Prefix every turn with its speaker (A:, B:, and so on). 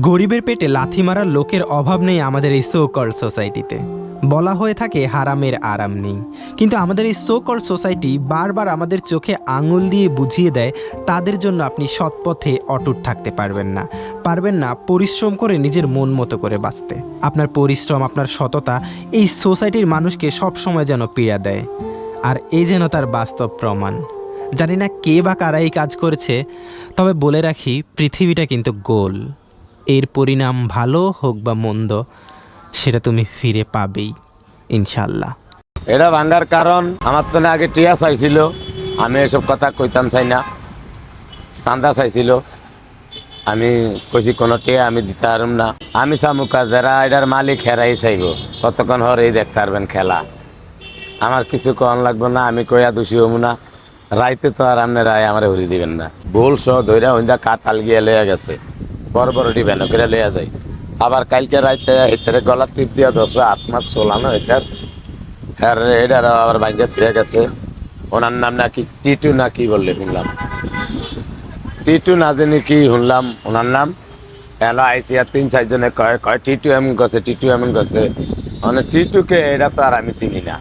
A: গরিবের পেটে লাথি মারার লোকের অভাব নেই আমাদের এই সো কল সোসাইটিতে বলা হয়ে থাকে, হারামের আরাম নেই। কিন্তু আমাদের এই সো কল সোসাইটি বারবার আমাদের চোখে আঙুল দিয়ে বুঝিয়ে দেয়, তাদের জন্য আপনি সৎপথে অটুট থাকতে পারবেন না। পারবেন না পরিশ্রম করে নিজের মন মতো করে বাঁচতে। আপনার পরিশ্রম, আপনার সততা এই সোসাইটির মানুষকে সবসময় যেন পীড়া দেয়। আর এই যেন তার বাস্তব প্রমাণ। জানি না কে বা কারা এই কাজ করেছে, তবে বলে রাখি, পৃথিবীটা কিন্তু গোল। এর পরিণাম ভালো হোক বা মন্দ, সেটা তুমি ফিরে পাবেই ইনশাল্লাহ
B: এটা ভাঙ্গার কারণ, আমার তো না আগে টিয়া চাইছিল, আমি এসব কথা কইতাম চাই না। চান্দা চাইছিল, আমি কইছি কোনো টিয়া আমি দিতে পারম না। আমি চামুকা যারা এটার মালিক, হেরাই চাইব। কতক্ষণ হর এই দেখতে পারবেন খেলা। আমার কিছু কন লাগবে না, আমি কইয়া দোষী হব না। রাইতে তো আর রায় আমার হরি দিবেন না। ভুল সহ ধৈরা হইন্দা কাতাল গিয়ে লইয়া গেছে। বড় বড় ডিবেন করে লইয়া যায় আবার কালকে রাইতে এটারে গলা টিপ দিয়া দশে আত্মার চলানো এটার হ্যাঁ এটার আবার বাইকে ফিরে গেছে। ওনার নাম নাকি টিটু না কি বললে শুনলাম। টিটু না জানি কি শুনলাম, ওনার নাম। এলো আইসি আর তিন চারজনে কয় কয় টিটু এমন গেছে টিটু এমন গেছে মানে টিটুকে, এটা তো আর আমি চিনি না।